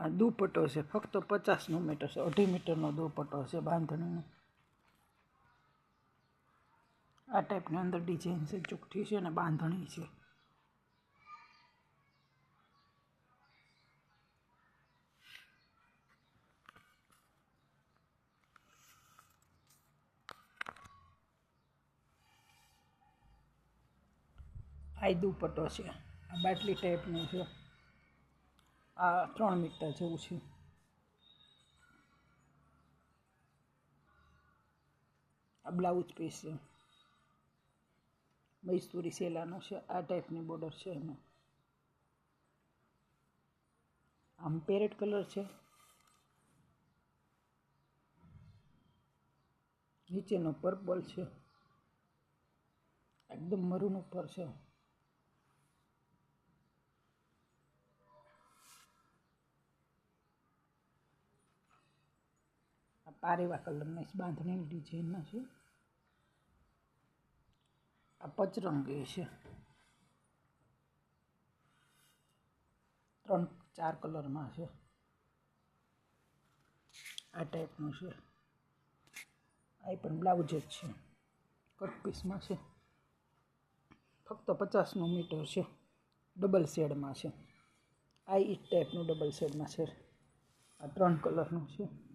આ દુપટ્ટો છે, ફક્ત પચાસનો મીટર છે, અઢી મીટરનો દુપટ્ટો છે બાંધણીનો. આ ટાઈપની અંદર ડિઝાઇન છે, ચૂકઠી છે અને બાંધણી છે. આ દુપટ્ટો છે, આ બાટલી ટાઈપનું છે. આ ત્રણ મીટર જેવું છે. આ બ્લાઉઝ પીસ છે. મૈસૂરી સેલાનો છે. આ ટાઈપની બોર્ડર છે એમાં. આમ પેરેટ કલર છે. નીચેનો પર્પલ છે. એકદમ મરૂન ઉપર છે. પારેવા કલરના બાંધણીની ડિઝાઇનના છે આ પચરંગી છે. ત્રણ, ચાર કલરમાં છે. આ ટાઈપનું છે. આ પણ બ્લાઉઝ જ છે. કટ પીસમાં છે. ફક્ત પચાસનું મીટર છે. ડબલ શેડમાં છે. આ ઈ ટાઈપનું ડબલ શેડમાં છે. આ ત્રણ કલરનું છે.